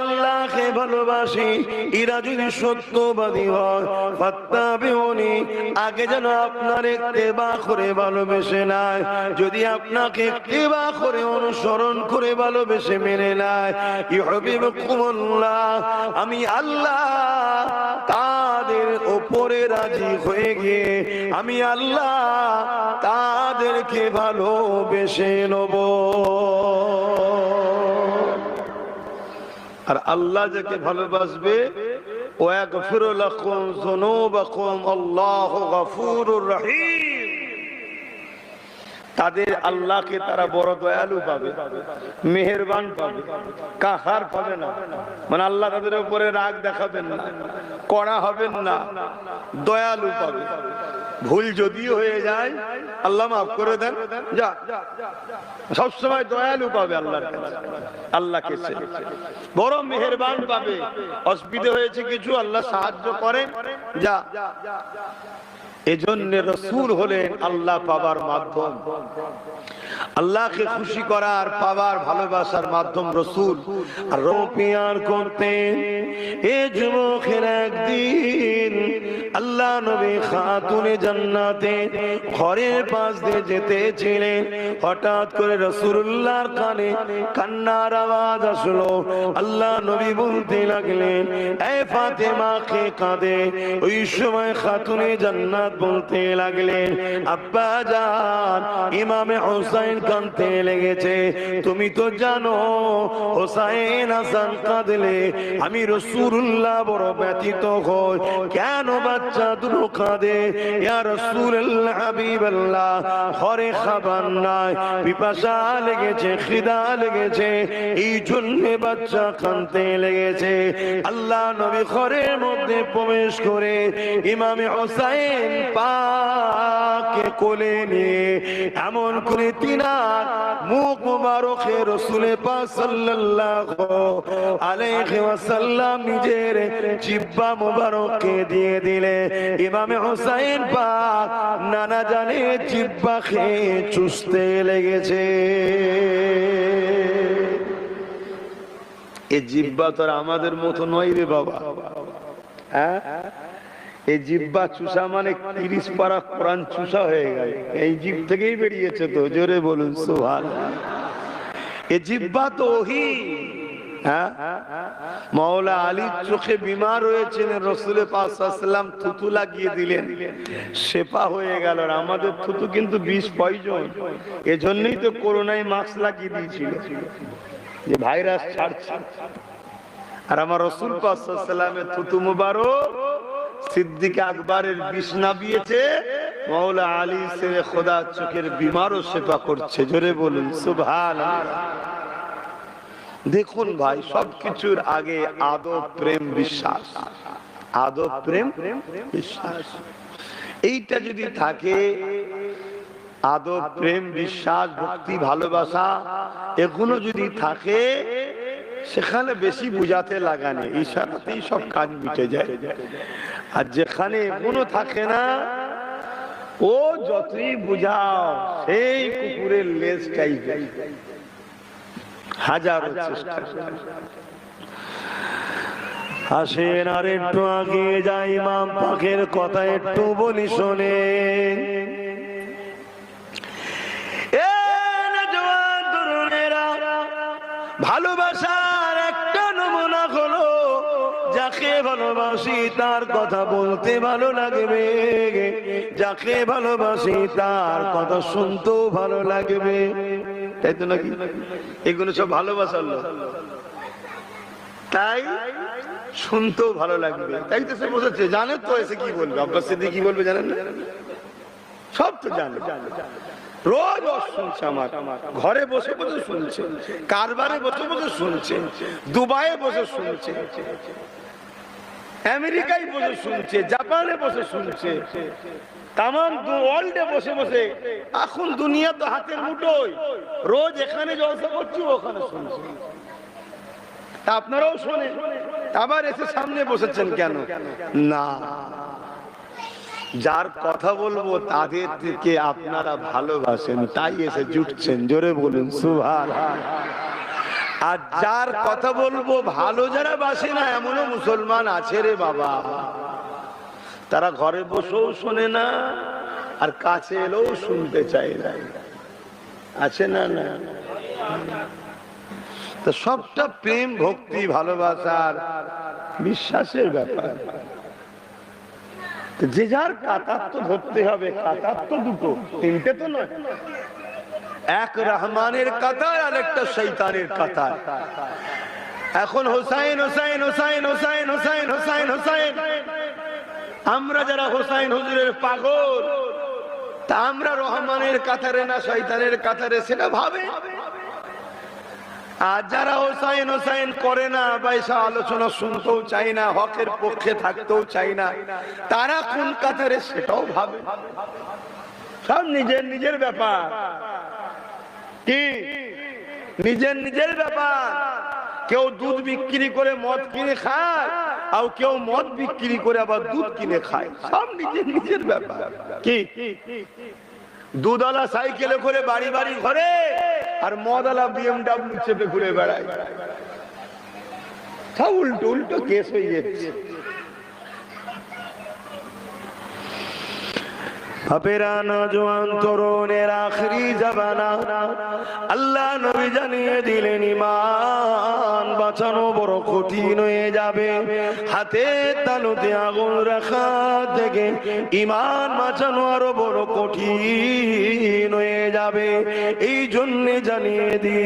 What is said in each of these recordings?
আল্লাহকে ভালোবাসি এরা যদি সত্যবাদী হয়। ফাত্তাবিউনি, আগে যেন আপনার ইত্তেবা করে ভালোবেসে নাই যদি আপনাকে ইত্তেবা করে, অনুসরণ করে ভালোবেসে মেনে নাই ইউহিব্বুকুমুল্লাহ আমি আল্লাহ তাদের ওপরে রাজি হয়ে গিয়ে, আমি আল্লাহ তাদেরকে ভালোবেসে নেব। আর আল্লাহ যাকে ভালোবাসবে ও এক ফিরুলাকুম যুনুবাকুম আল্লাহু গফুরুর রহিম। তাদের আল্লাহকে তারা বড় দয়ালু পাবে, মেহেরবান পাবে, কাহার পাবে না। মানে আল্লাহ তাদের উপরে রাগ দেখাবেন না, কড়া হবেন না, দয়ালু পাবে। ভুল যদিও হয়ে যায়, আল্লাহ মাফ করে দেন। যা, সবসময় দয়ালু পাবে আল্লাহর কাছে, আল্লাহকে বড় মেহেরবান পাবে। অসুবিধা হয়েছে কিছু, আল্লাহ সাহায্য করেন যা এজন্য রসুল হলেন আল্লাহ পাবার মাধ্যম। আল্লাহকে খুশি করার, পাওয়ার, ভালোবাসার মাধ্যম রসুল। আর রোপিয়ার করতেন এ যুবকের একদিন আল্লাহ নবী খাতুনে জান্নাতে ঘরের পাশ দিয়ে যেতেছিলেন। হঠাৎ করে রসুল্লাহর কানে কান্নার আওয়াজ আসলো। আল্লাহ নবী বলতে লাগলেন, এ ফাতেমা কে কাঁদে। ওই সময় খাতুনে জান্নাত বলতে লাগলেন, আব্বা জান, ইমামে হোসাইন কাঁদতে লেগেছে। তুমি তো জানো, হোসাইন হাসান কাঁদলে আমি রসুল্লাহ বড় ব্যতীত হই। কেন বাচ্চা দুটো কাঁদে? রসুল্লাহ, হাবিবাল্লাহ খাবার নাই। পিপাসা লেগেছে, খিদা লেগেছে, এই বাচ্চা লেগেছে। আল্লাহ নবী মধ্যে প্রবেশ করে ইমামে হোসাইন পাকে কোলে নিয়ে এমন করে মুবারকে রসুলে নিজের দিয়ে দিলে। নানা জানে জিব্বা খেয়ে চুষতে লেগেছে। এ জিব্বা তো আমাদের মতো নয় রে বাবা। হ্যাঁ? এই জিব্বা চুষা মানে তিরিশ পারা কোরআন চুষা হয়ে গেল। এই জিভ থেকেই বেরিয়েছে তো, জোরে বলুন সুহান এ জিব্বা তো ওহি হ্যাঁ? মাওলা আলীর চোখে বিমার হয়েছেন রসুলের পাশাম থুতু লাগিয়ে দিলেন। সেপা হয়ে গেল আর আমাদের থুতু কিন্তু বিষ পয়জন। এজন্যই তো করোনায় মাস্ক লাগিয়ে দিয়েছিল। যে ভাইরাস ছাড়ছে। আর আমার রসুল পাশামের থুতু মুবারক সিদ্দিক আকবরের বিষ নাবিয়েছে মৌলা আলী সে খোদা চোখের বিমারও সেবা করছে। জোরে বলুন সুভান দেখুন ভাই, সবকিছুর আগে আদব, প্রেম, বিশ্বাস। আদব, প্রেম, বিশ্বাস। এইটা যদি থাকে, আদব, প্রেম, বিশ্বাস, ভক্তি, ভালোবাসা এগুলো যদি থাকে, সেখানে বেশি বুঝাতে লাগানে ইশারাতেই সব কাজ মিটে যায়। আর যেখানে এগুলো থাকে না, ও যতই বুঝাও, সেই কুকুরের লেজ টাইপের হাজারো আসেন আর একটু আগে যাই ইমাম পাখের কথা একটু বলি শোনে। ভালোবাসার তার কথা বলতে ভালো লাগবে। যাকে ভালোবাসি তার কথা শুনতেও ভালো লাগবে। তাই তো নাকি? এগুলো সব ভালোবাসার লোক। তাই শুনতেও ভালো লাগবে। তাই তো সে বসেছে জানে তো এসে কি বলবে। আব্বাস সিদ্দিক কি বলবে জানেন না? সব তো জানে। রোজ শুনছে আমার। ঘরে বসে বসে শুনছে। কারবারে বসে বসে শুনছে। দুবাইয়ে বসে শুনছে। আমেরিকায় বসে শুনছে, জাপানে বসে শুনছে। বসে বসে, এখন দুনিয়া তো রোজ এখানে ওখানে আপনারাও শোনেন, আবার এসে সামনে বসেছেন কেন? না। যার কথা বলব তাদের থেকে আপনারা ভালোবাসেন, তাই এসে জুটছেন। জোরে বলুন সুভার আর যার কথা বলব ভালো যারা বাসে না, এমনও মুসলমান আছে রে বাবা। তারা ঘরে বসেও শোনে না, আর কাছে এলেও শুনতে চায় না। আছে না না? তো সবটা প্রেম, ভক্তি ভালোবাসার বিশ্বাসের ব্যাপার। যে যার কাতার তো ধরতে হবে, কাতার তো দুটো, তিনটে তো নয়। এক রহমানের কাতার আর একটা শৈতানের কাতার। এখন হোসাইন হোসাইন হোসাইন হোসাইন হোসাইন হোসাইন হোসাইন। আমরা যারা হোসাইন হুজুরের পাগল, তা আমরা রহমানের কাতারে না শৈতানের কাতারে সেটা ভাবে। আর যারা হোসাইন হোসাইন করে না বা এসব আলোচনা শুনতেও চাই না, হকের পক্ষে থাকতেও চাই না, তারা কোন কাতারে সেটাও ভাবে। সব নিজের নিজের ব্যাপার। কি? নিজের নিজের ব্যাপার। কেউ দুধ বিক্রি করে মদ কিনে খায়, আর কেউ মদ বিক্রি করে আবার দুধ কিনে খায়। সব নিজের নিজের ব্যাপার। কি? দুধওয়ালা সাইকেলে করে বাড়ি বাড়ি ঘরে, আর মদওয়ালা বিএমডাব্লিউ চেপে ঘুরে বেড়ায়। উল্টো উল্টো কেস হয়ে যাচ্ছে। আল্লাহ নবী জানিয়ে দিলেন ইমান বাঁচানো বড় কঠিন হয়ে যাবে। হাতে তালুতে আগুন রাখা থেকে ইমান বাঁচানো আরও বড় কঠিন হয়ে যাবে। এই জন্য জানিয়ে দি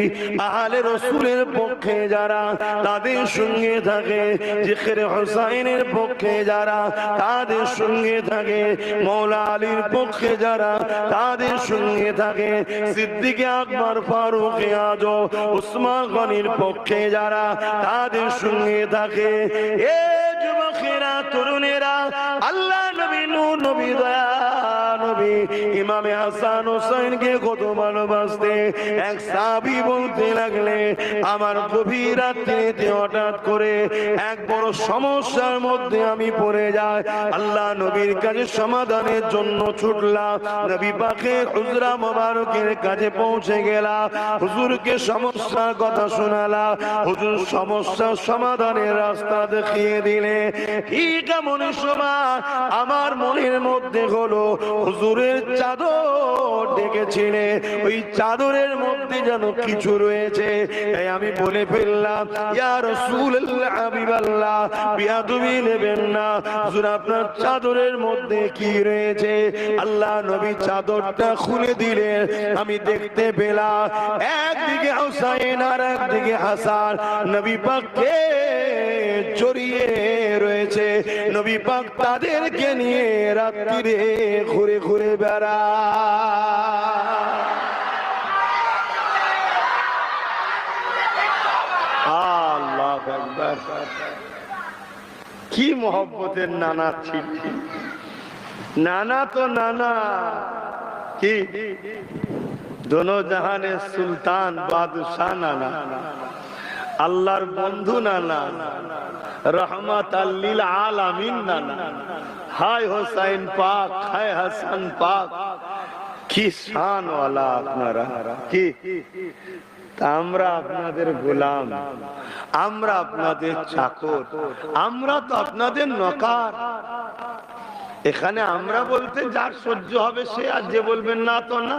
আহলে রসুলের পক্ষে যারা তাদের সঙ্গে থাকে জিখরে হোসাইনের পক্ষে যারা তাদের সঙ্গে থাকে, মৌলা আলীর পক্ষে যারা তাদের সঙ্গে থাকে, সিদ্দিকে আকবর ফারুক আজো উসমান গনির পক্ষে যারা তাদের সঙ্গে থাকে। এ যুবকেরা তরুণেরা আল্লাহ নবী নবী দয়া নবী ইমামে হাসান হোসেনকে কত ভালোবাসতে। এক সাবি বলতে লাগলে, আমার গভীর রাত্রিতে হঠাৎ করে এক বড় সমস্যার মধ্যে আমি পড়ে যাই। আল্লাহ নবীর কাছে সমাধানের জন্য ছুটলাম। নবী হুজরা মোবারকের কাছে পৌঁছে গেলাম। হুজুরকে সমস্যার কথা শোনালা হুজুর সমস্যার সমাধানের রাস্তা দেখিয়ে দিলে ঠিক এমন সময়? আমার মনের মধ্যে হলো হুজুরের চাদর ডেকেছিলে। ওই চাদরের মধ্যে যেন কিছু রয়েছে। তাই আমি বলে ফেললাম, ইয়া রাসূলুল্লাহ হাবিবাল্লাহ বিয়াদবি নেবেন না। হুজুর, আপনার চাদরের মধ্যে কি রয়েছে? আল্লাহ নবী চাদরটা খুলে দিলেন। আমি দেখতে পেলাম, একদিকে হুসাইন আর একদিকে হাসান। নবী পাককে জড়িয়ে রয়েছে। নবী পাক তাদেরকে নিয়ে রাত্রিরে ঘুরে ঘুরে বেড়া। আল্লাহ কি মোহব্বতের নানা চিঠি। নানা তো নানা। কি? দোনো জাহানের সুলতান, বাদশাহ নানা। আল্লাহর বন্ধু নানা, রহমত আল্লিল আলামিন নানা। হায় হোসাইন পাক, হায় হাসান পাক, কি শান ওয়ালা আপনারা, কি? আমরা আপনাদের গোলাম, আমরা আপনাদের চাকর, আমরা তো আপনাদের নকার। এখানে আমরা বলতে যার সহ্য হবে সে আর যে বলবেন না তো না।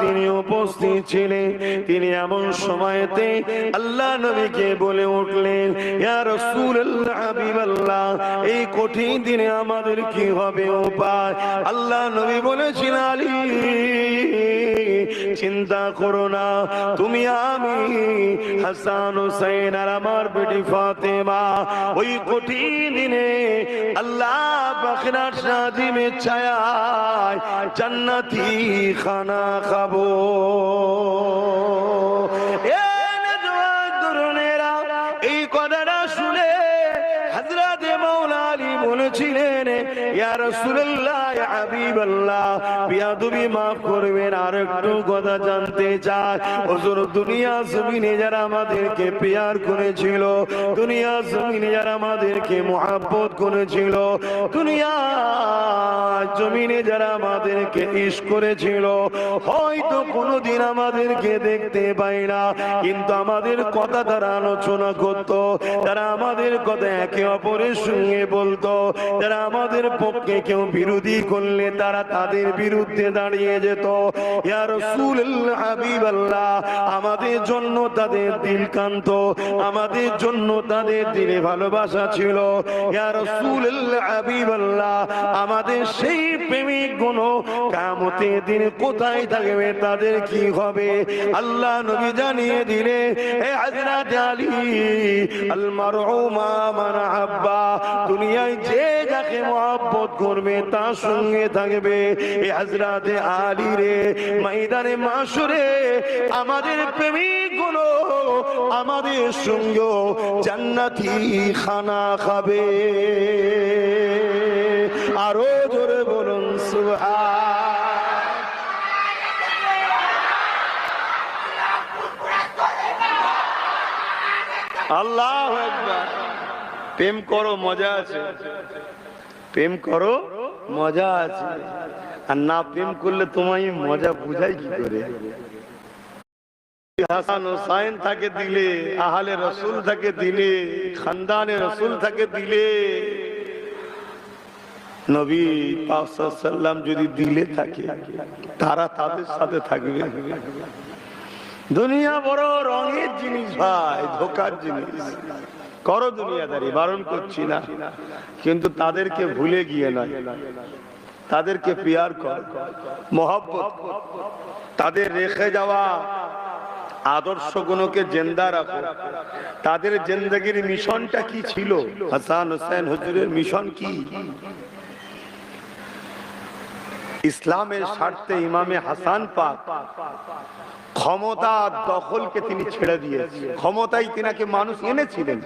তিনি উপস্থিত ছিলেন। তিনি এমন সময়তে আল্লাহ নবীকে বলে উঠলেন এই কঠিন দিনে আমাদের কি হবে, উপায়? আল্লাহ নবী বলেছেন আলী চিন্তা করো না। তুমি আমি হাসান হুসাইন আর আমার বেটি ফাতেমা। ওই কঠিন দিনে আল্লাহ ছায়ায় জান্নাতি খানা খাব। শুনে বলেছিলেন, ইয়া রাসূলুল্লাহ হয়তো কোনোদিন আমাদেরকে দেখতে পাই না, কিন্তু আমাদের কথা তারা আলোচনা করত, তারা আমাদের কথা একে অপরের সঙ্গে বলতো যারা আমাদের পক্ষে কেউ বিরোধী করলে তারা তাদের বিরুদ্ধে দাঁড়িয়ে যেত। আমাদের জন্য তাদের দিল কান্ত, আমাদের জন্য তাদের দিলে ভালোবাসা ছিল। আমাদের সেই প্রেমিক গুণ কামতের দিন কোথায় থাকবে, তাদের কি হবে? আল্লাহ নবী জানিয়ে দিলে আব্বা দুনিয়ায় যে যাকে মহব্বত করবে, তার সঙ্গে থাকবে। এ হযরত আলী রে, ময়দানে মাসুরে, আমাদের প্রেমিকগুলো আমাদের সঙ্গে জান্নাতি খানা খাবে। আরও জোরে বলুন সুবহান আল্লাহ প্রেম করো, মজা আছে। প্রেম করো, মজা আছে। আর না প্রেম করলে তোমায় মজা বুঝাই কি করে? হাসান থাকে দিলে, আহলে রসুল থাকে দিলে রসুল থাকে দিলে। নবী যদি দিলে থাকে, তারা তাদের সাথে থাকবে। দুনিয়া বড় রঙের জিনিস ভাই, ধোকার জিনিস। করো দুনিয়াদারি, বারণ করছি না। কিন্তু তাদেরকে ভুলে গিয়ে নয়। তাদেরকে পিয়ার কর। মহব্বত তাদের রেখে যাওয়া আদর্শ গুণকে জেন্দা রাখো। তাদের জেন্দাগির মিশনটা কি ছিল? হাসান হোসেন হুজুরের মিশন কি? ইসলামের স্বার্থে ইমামে হাসান পাক ক্ষমতা দখলকে তিনি ছেড়ে দিয়েছেন ক্ষমতাই তিনাকে মানুষ এনেছিলেন।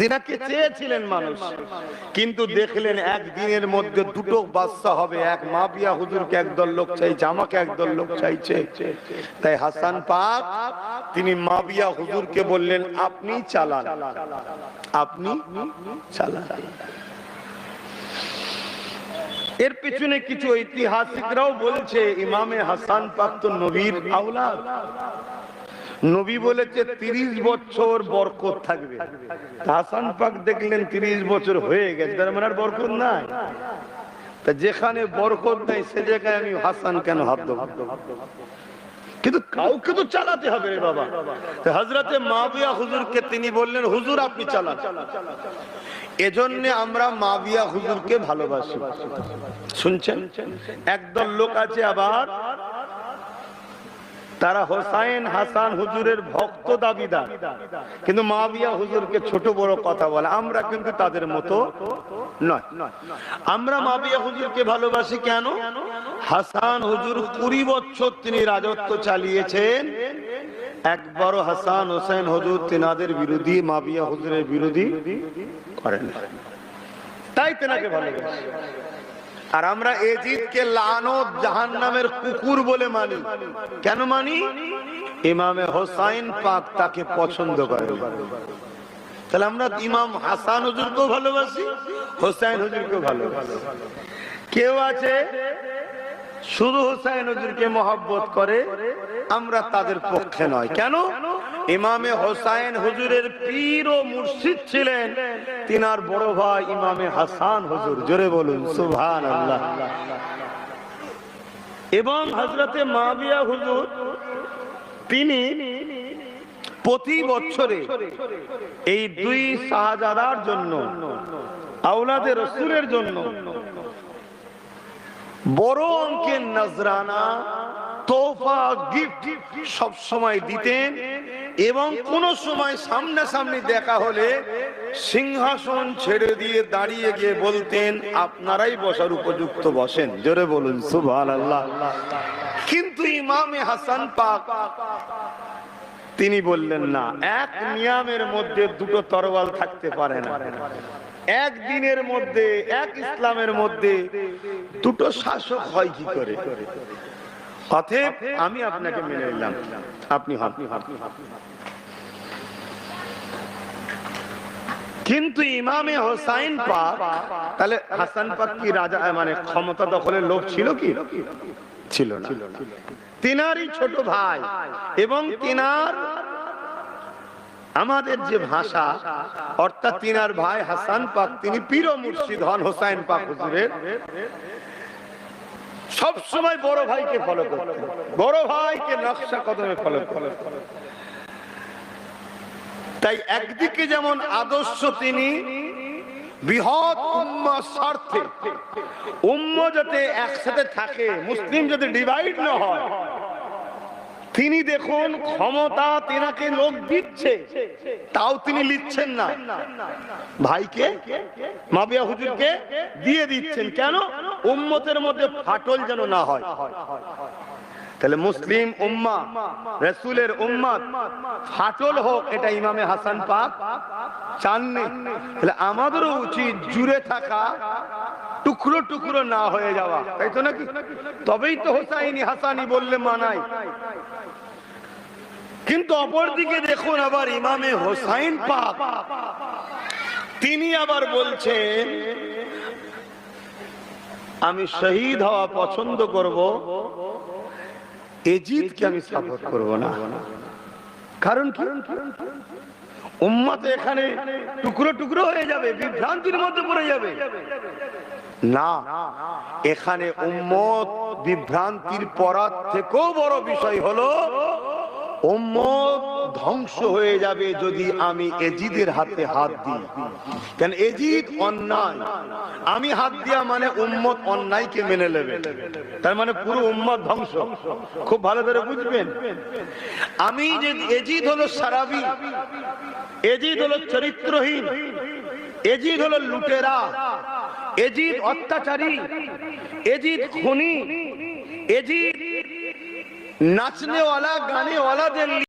তিনাকে চেয়েছিলেন মানুষ। কিন্তু দেখলেন একদিনের মধ্যে দুটো বাচ্চা হবে। এক মাবিয়া হুজুরকে একদল লোক চাইছে, আমাকে একদল লোক চাইছে। তাই হাসান পাক তিনি মাবিয়া হুজুরকে বললেন, আপনি চালান। আপনি চালান। এর পিছনে কিছু ঐতিহাসিকরাও বলছে, ইমামে হাসান পাক তো নবীর আওলাদ। নবী বলেছে, তিরিশ বছর বরকত থাকবে। হাসান পাক দেখলেন তিরিশ বছর হয়ে গেছে, তার মানে আর বরকত নাই। তা যেখানে বরকত নাই, সে জায়গায় আমি হাসান কেন হাত কিন্তু কাউকে তো চালাতে হবে রে বাবা। হজরতে মাবিয়া হুজুরকে তিনি বললেন, হুজুর, আপনি চালান। এজন্য আমরা মাবিয়া হুজুরকে ভালোবাসি। শুনছেন? একদল লোক আছে আবার, তারা হোসাইন হাসান হুজুরের ভক্ত দাবিদার। কিন্তু মাবিয়া হুজুরকে ছোট বড় কথা বলে, আমরা কিন্তু তাদের মতো নয়। আমরা মাবিয়া হুজুরকে ভালোবাসি কেন? হাসান হুজুর কুড়ি বছর তিনি রাজত্ব চালিয়েছেন। একবারও হাসান হোসেন হুজুর তিনাদের বিরোধী, মাবিয়া হুজুরের বিরোধী। করেন তাই তেনাকে ভালোবাসি। আর আমরা এজিদকে লানত জাহান নামের কুকুর বলে মানি। কেন মানি? ইমামে হোসাইন পাক তাকে পছন্দ করে তাহলে আমরা ইমাম হাসান হুজুরকেও ভালোবাসি, হোসাইন হুজুরকেও ভালোবাসি। কেউ আছে শুধু হোসাইন হুজুরকে মহব্বত করে আমরা তাদের পক্ষে নয়। কেন? ইমামে হোসাইন হুজুরের পীর ও মুর্শিদ ছিলেন। তিনার বড় ভাই ইমামে হাসান হুজুর। জোরে বলুন সুভান আল্লাহ এবং হজরতে মাবিয়া হুজুর, তিনি প্রতি বছরে এই দুই শাহজাদার জন্য আউলাদের রসুলের জন্য বড় অঙ্কের নজরানা তোফা গিফট সব সময় দিতেন এবং কোন সময় সামনাসামনি দেখা হলে সিংহাসন ছেড়ে দিয়ে দাঁড়িয়ে গিয়ে বলতেন, আপনারাই বসার উপযুক্ত বসেন। জোরে বলুন সুভান আল্লাহ কিন্তু ইমামে হাসান পাক, তিনি বললেন, না, এক নিয়ামের মধ্যে দুটো তরোয়াল থাকতে পারে না। এক দিনের মধ্যে, এক ইসলামের মধ্যে দুটো শাসক হয় কি করে? অতএব আমি আপনাকে মেনে নিলাম। আপনি কিন্তু ইমামে হোসাইন পাক, তাহলে হাসান পাক কি রাজা মানে ক্ষমতা দখলের লোক ছিল কি? ছিল না। তিনারই ছোট ভাই এবং তিনার আমাদের যে ভাষা, অর্থাৎ তিনার ভাই হাসান পাক, তিনি পীর মুর্শিদ হন হোসাইন পাক হুজুরের। সব সময় বড় ভাইকে ফলো করতেন। বড় ভাইকে নকশা কদমে ফলো করতেন। তাই একদিকে যেমন আদর্শ তিনি, বৃহৎ উম্মার স্বার্থে, উম্ম যাতে একসাথে থাকে, মুসলিম যাতে ডিভাইড না হয় তিনি দেখুন ক্ষমতা তেনাকে লোক দিচ্ছে, তাও তিনি লিখছেন না। ভাইকে, মাবিয়া হুজুরকে দিয়ে দিচ্ছেন। কেন? উম্মতের মধ্যে ফাটল যেন না হয়। তাহলে মুসলিম উম্মা, রসুলের উম্মাদ, ফাটল হোক এটা ইমামে হাসান পাক চাননি। তাহলে আমাদেরও উচিত জুড়ে থাকা, টুকরো টুকরো না হয়ে যাওয়া। তাই তো নাকি? তবেই তো হোসাইনি হাসানি বললে মানাই কিন্তু অপরদিকে দেখুন আবার ইমামে হোসাইন পাক। তিনি আবার বলছেন, আমি শহীদ হওয়া পছন্দ করব, এজিদকে আমি সাপোর্ট করব না। কারণ এখানে টুকরো টুকরো হয়ে যাবে, বিভ্রান্তির মধ্যে পড়ে যাবে। না, এখানে উম্মত বিভ্রান্তির পরার থেকেও বড় বিষয় হলো ধ্বংস হয়ে যাবে যদি আমি এজিদের হাতে হাত দিই। কেন এজিদ অন্যায়? আমি হাত দিয়া মানে উম্মত অন্যায়কে মেনে নেবে। তার মানে পুরো উম্মত ধ্বংস। খুব ভালো করে বুঝবেন? আমি যে এজিদ হলো সারাবি, এজিদ হলো চরিত্রহীন, এজিদ হলো লুটেরা, এজিদ অত্যাচারী, এজিদ খুনি, এজিদ नाचने वाला गाने वाला दे